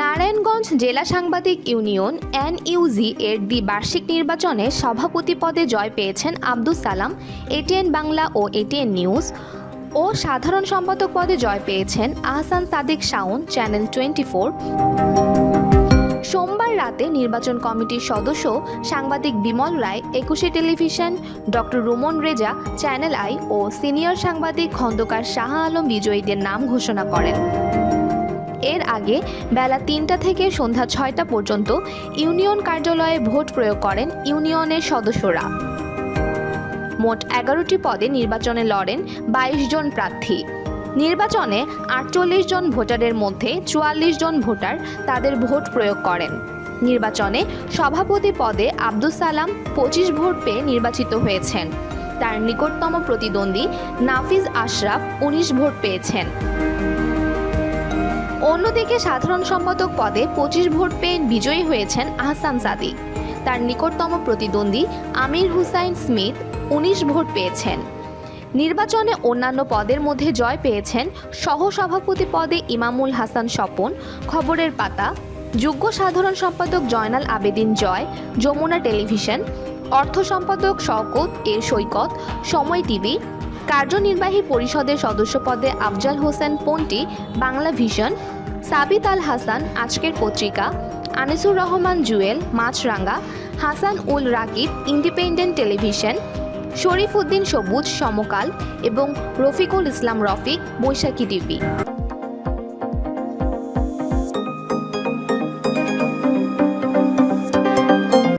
নারায়ণগঞ্জ জেলা সাংবাদিক union NUG এর দ্বিবার্ষিক নির্বাচনে সভাপতি পদে জয় পেয়েছেন আব্দুস সালাম, এটিএন বাংলা ও এটিএন নিউজ। ও সাধারণ সম্পাদক পদে জয় পেয়েছেন Ahsan Sadik Shawon, channel twenty four সোমবার রাতে নির্বাচন কমিটির সদস্য সাংবাদিক Bimal Roy, Ekushey television, doctor Ruman Reza, channel I O senior সাংবাদিক খন্দকার শাহ আলম বিজয়ীদের নাম ঘোষণা করেন। এর আগে বেলা তিনটা থেকে সন্ধ্যা ছয়টা পর্যন্ত ইউনিয়ন কার্যালয়ে ভোট প্রয়োগ করেন ইউনিয়নের সদস্যরা। মোট এগারোটি পদে নির্বাচনে লড়েন বাইশ জন প্রার্থী। নির্বাচনে আটচল্লিশ জন ভোটারের মধ্যে চুয়াল্লিশ জন ভোটার তাদের ভোট প্রয়োগ করেন। নির্বাচনে সভাপতি পদে আব্দুস সালাম পঁচিশ ভোট পেয়ে নির্বাচিত হয়েছেন। তার নিকটতম প্রতিদ্বন্দ্বী নাফিজ আশরাফ উনিশ ভোট পেয়েছেন। অন্যদিকে সাধারণ সম্পাদক পদে পঁচিশ ভোট পেয়ে বিজয়ী হয়েছেন আহসান সাদিক। তার নিকটতম প্রতিদ্বন্দ্বী আমির হুসাইন স্মিথ উনিশ ভোট পেয়েছেন। নির্বাচনে অন্যান্য পদের মধ্যে জয় পেয়েছেন সহসভাপতি পদে ইমামুল হাসান স্বপন, খবরের পাতা, যোগ্য সাধারণ সম্পাদক জয়নাল আবেদিন জয়, যমুনা টেলিভিশন, অর্থ সম্পাদক শওকত এ সৈকত, সময় টিভি, কার্যনির্বাহী পরিষদের সদস্য পদে Afzal Hossain Ponti, Bangla vision Sabit Al Hasan Ajker Patrika, Anisur Rahman Jewel Maasranga Hasan Ul Rakib, independent television, Sharif Uddin Sabuj, Samakal এবং রফিকুল ইসলাম রফিক, বৈশাখী টিভি।